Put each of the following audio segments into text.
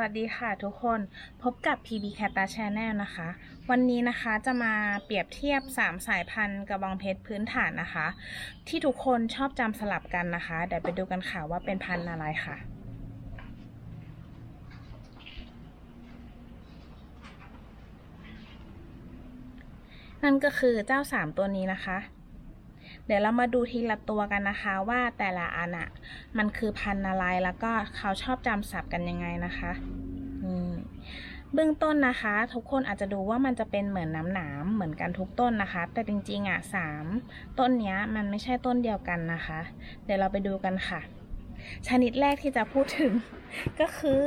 วัสดีค่ะทุกคนพบกับ PB c a t a Channel นะคะ วันนี้นะคะจะมาเปรียบเทียบ 3 สายพันธุ์กระบองเพชรพื้นฐานนะคะ ที่ทุกคนชอบจำสลับกันนะคะ เดี๋ยวไปดูกันค่ะว่าเป็นพันธุ์อะไรค่ะนั่นก็คือเจ้า 3 ตัวนี้นะคะ เดี๋ยวเรามาดูทีละตัวกันนะคะว่าแต่ละอันอะมันคือพันธุ์อะไรแล้วก็เขาชอบจำศัพท์กันยังไงนะคะนี่เบื้องต้นนะคะ ทุกคนอาจจะดูว่ามันจะเป็นเหมือนน้ำหนามเหมือนกันทุกต้นนะคะ แต่จริงๆอะสามต้นเนี้ยมันไม่ใช่ต้นเดียวกันนะคะ เดี๋ยวเราไปดูกันค่ะ ชนิดแรกที่จะพูดถึงก็คือ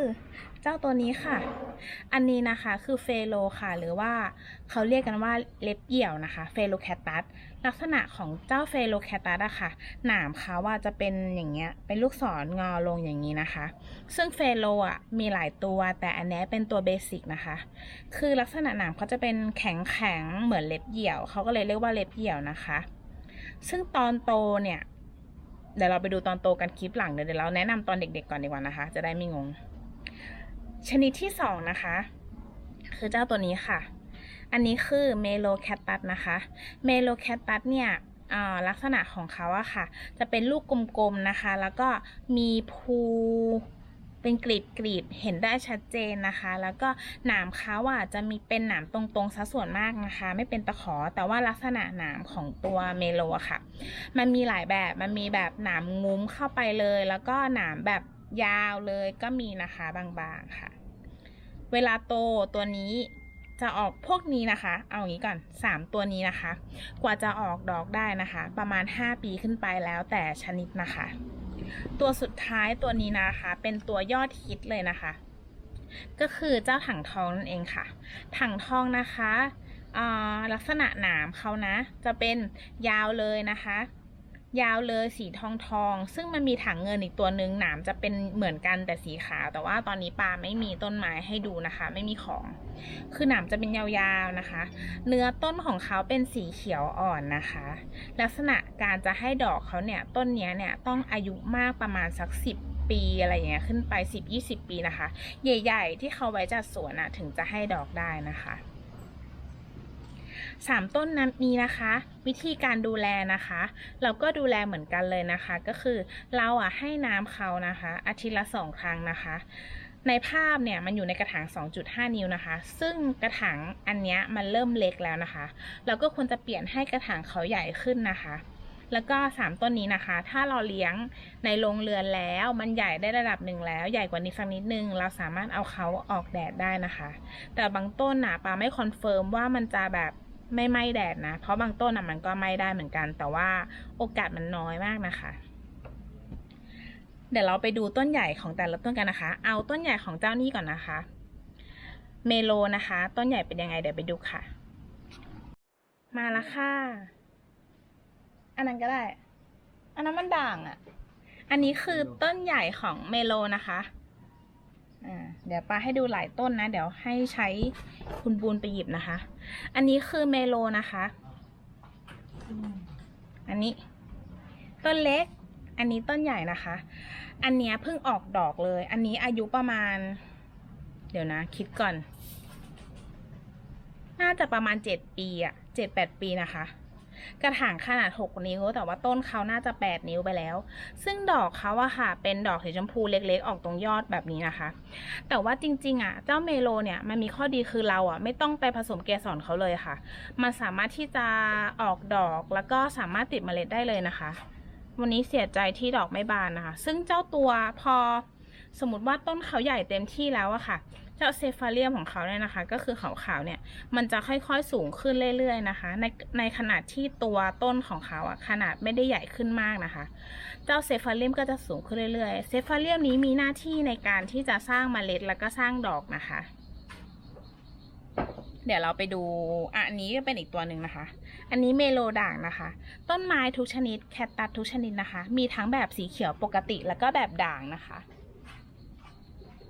เจ้าตัวนี้ค่ะ อันนี้นะคะคือเฟโลค่ะ หรือว่าเขาเรียกกันว่าเล็บเหี่ยวนะคะ เฟโลแคตัส ลักษณะของเจ้าเฟโลแคตัสอะค่ะ หนามเขาว่าจะเป็นอย่างเงี้ย เป็นลูกศรงอลงอย่างนี้นะคะ ซึ่งเฟโลอะมีหลายตัว แต่อันนี้เป็นตัวเบสิกนะคะ คือลักษณะหนามเขาจะเป็นแข็งแข็งเหมือนเล็บเหี่ยว เขาก็เลยเรียกว่าเล็บเหี่ยวนะคะ ซึ่งตอนโตเนี่ยเดี๋ยวเราไปดูตอนโตกันคลิปหลังเดี๋ยวเราแนะนำตอนเด็กๆก่อนดีกว่านะคะ จะได้ไม่งง ชนิดที่สองนะคะ คือเจ้าตัวนี้ค่ะ อันนี้คือเมโลแคตตัสนะคะ เมโลแคตตัสเนี่ยลักษณะของเขาอะค่ะ จะเป็นลูกกลมๆนะคะ แล้วก็มีภูเป็นกลีบกลีบๆเห็นได้ชัดเจนนะคะ แล้วก็หนามเขาอะจะมีเป็นหนามตรงๆซะส่วนมากนะคะ ไม่เป็นตะขอแต่ว่าลักษณะหนามของตัวเมโลอะค่ะ มันมีหลายแบบมันมีแบบหนามงุ้มเข้าไปเลย แล้วก็หนามแบบยาวเลยก็มีนะคะบางๆค่ะ เวลาโตตัวนี้จะออกพวกนี้นะคะ เอาอย่างนี้ก่อน 3 ตัวนี้นะคะ กว่าจะออกดอกได้นะคะ ประมาณ 5 ปีขึ้นไปแล้วแต่ชนิดนะคะ ตัวสุดท้ายตัวนี้นะคะ เป็นตัวยอดฮิตเลยนะคะ ก็คือเจ้าถังทองนั่นเองค่ะ ถังทองนะคะลักษณะหนามเขานะ จะเป็นยาวเลยนะคะ ยาวเลยสีทองทอง ซึ่งมันมีถังเงินอีกตัวหนึ่งหนามจะเป็นเหมือนกันแต่สีขาว แต่ว่าตอนนี้ปาไม่มีต้นไม้ให้ดูนะคะ ไม่มีของ คือหนามจะเป็นยาวๆนะคะ เนื้อต้นของเขาเป็นสีเขียวอ่อนนะคะ ลักษณะการจะให้ดอกเขาเนี่ยต้นนี้เนี่ยต้องอายุมากประมาณสักสิบปีอะไรอย่างเงี้ยขึ้นไป 10-20 ปีนะคะ ใหญ่ ๆ ที่เขาไว้จัดสวนนะถึงจะให้ดอกได้นะคะ สามต้นนั้นนี้นะคะ วิธีการดูแลนะคะ เราก็ดูแลเหมือนกันเลยนะคะ ก็คือเราอะให้น้ำเขานะคะ อาทิตย์ละสองครั้งนะคะ ในภาพเนี่ยมันอยู่ในกระถาง 2.5 นิ้วนะคะ ซึ่งกระถางอันนี้มันเริ่มเล็กแล้วนะคะ เราก็ควรจะเปลี่ยนให้กระถางเขาใหญ่ขึ้นนะคะแล้วก็ 3 ต้นนี้นะคะ ถ้าเราเลี้ยงในโรงเรือนแล้ว มันใหญ่ได้ระดับหนึ่งแล้ว ใหญ่กว่านี้สักนิดนึง เราสามารถเอาเขาออกแดดได้นะคะ แต่บางต้นน่ะปาไม่คอนเฟิร์มว่ามันจะแบบ ไม่ไหม้แดดนะ เพราะบางต้นน่ะมันก็ไหม้ได้เหมือนกัน แต่ว่าโอกาสมันน้อยมากนะคะ เดี๋ยวเราไปดูต้นใหญ่ของแต่ละต้นกันนะคะ เอาต้นใหญ่ของเจ้านี้ก่อนนะคะ เมโลนะคะ ต้นใหญ่เป็นยังไงเดี๋ยวไปดูค่ะ มาแล้วค่ะ อันนั้นก็ได้ อันนั้นมันด่างอะ่ะ อันนี้คือต้นใหญ่ของเมโลนะคะ อ่า เดี๋ยวปาให้ดูหลายต้นนะ เดี๋ยวให้ใช้คุณบูนไปหยิบนะคะ อันนี้คือเมโลนะคะ อันนี้ ต้นเล็ก อันนี้ต้นใหญ่นะคะ อันเนี้ยเพิ่งออกดอกเลย อันนี้อายุประมาณ เดี๋ยวนะ คิดก่อน น่าจะประมาณเจ็ดปีอะเจ็ดแปดปีนะคะ กระถางขนาด 6 นิ้ว แต่ว่าต้นเขาน่าจะ 8 นิ้วไปแล้ว ซึ่งดอกเขาอะค่ะ เป็นดอกสีชมพูเล็กๆ ออกตรงยอดแบบนี้นะคะ แต่ว่าจริงๆอะเจ้าเมโลเนี่ยมันมีข้อดีคือเราอะไม่ต้องไปผสมเกสรเขาเลยค่ะ มันสามารถที่จะออกดอกแล้วก็สามารถติดเมล็ดได้เลยนะคะ วันนี้เสียใจที่ดอกไม่บานนะคะ ซึ่งเจ้าตัวพอสมมติว่าต้นเขาใหญ่เต็มที่แล้วอะค่ะ เจ้าเซฟาเรียมของเขาเนี่ยนะคะ ก็คือขาวๆเนี่ย มันจะค่อยๆสูงขึ้นเรื่อยๆนะคะ ในในขนาดที่ตัวต้นของเขาอะขนาดไม่ได้ใหญ่ขึ้นมากนะคะ เจ้าเซฟาเรียมก็จะสูงขึ้นเรื่อยๆ เซฟาเรียมนี้มีหน้าที่ในการที่จะสร้างเมล็ดแล้วก็สร้างดอกนะคะ เดี๋ยวเราไปดูอะอันนี้ก็เป็นอีกตัวหนึ่งนะคะ อันนี้เมโลด่างนะคะ ต้นไม้ทุกชนิดแคตตัสทุกชนิดนะคะ มีทั้งแบบสีเขียวปกติแล้วก็แบบด่างนะคะ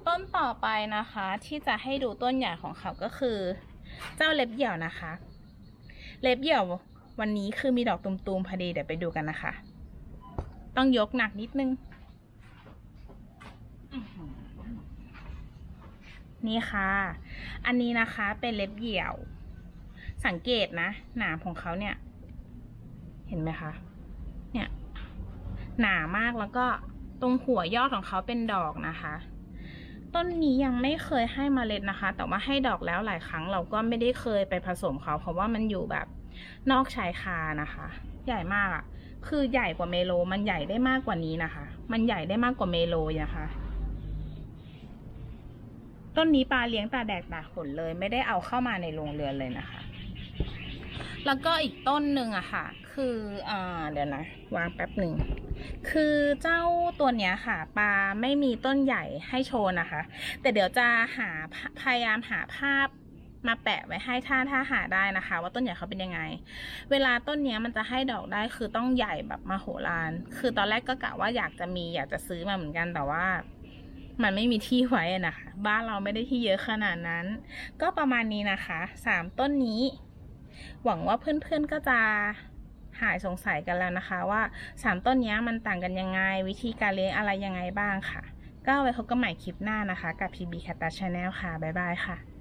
ต้นต่อไปนะคะ ที่จะให้ดูต้นใหญ่ของเขาก็คือ เจ้าเล็บเหี่ยวนะคะ เล็บเหี่ยววันนี้คือมีดอกตุมๆพอดีเดี๋ยวไปดูกันนะคะ ต้องยกหนักนิดนึงนี่ค่ะ อันนี้นะคะเป็นเล็บเหี่ยว สังเกตนะ หนามของเขาเนี่ย เห็นไหมคะ เนี่ย หนามากแล้วก็ตรงหัวยอดของเขาเป็นดอกนะคะ ต้นนี้ยังไม่เคยให้เมล็ดนะคะ แต่ว่าให้ดอกแล้วหลายครั้งเราก็ไม่ได้เคยไปผสมเขา เพราะว่ามันอยู่แบบนอกชายคานะคะ ใหญ่มากอะ่ะ คือใหญ่กว่าเมโล มันใหญ่ได้มากกว่านี้นะคะ มันใหญ่ได้มากกว่าเมโลนะคะ ต้นนี้ปลาเลี้ยงตาแดกตาขนเลย ไม่ได้เอาเข้ามาในโรงเรือนเลยนะคะ แล้วก็อีกต้นหนึ่งอะค่ะ คืออ่าเดี๋ยวนะ วางแป๊บหนึ่ง คือเจ้าตัวเนี้ยค่ะปลาไม่มีต้นใหญ่ให้โชว์นะคะ แต่เดี๋ยวจะหาพพยายามหาภาพมาแปะไว้ให้ถ้าถ้าหาได้นะคะ ว่าต้นใหญ่เขาเป็นยังไง เวลาต้นเนี้ยมันจะให้ดอกได้คือต้องใหญ่แบบมาโหฬารคือตอนแรกก็กะว่าอยากจะมีอยากจะซื้อมาเหมือนกันแต่ว่า มันไม่มีที่ไว้นะคะ บ้านเราไม่ได้ที่เยอะขนาดนั้น ก็ประมาณนี้นะคะสามต้นนี้ หวังว่าเพื่อนๆก็จะ หายสงสัยกันแล้วนะคะว่าสามต้นนี้มันต่างกันยังไง วิธีการเลี้ยงอะไรยังไงบ้างค่ะ ก็ไว้พบกันใหม่คลิปหน้านะคะ กับ PB Cat Channel ค่ะ บ๊ายบายค่ะ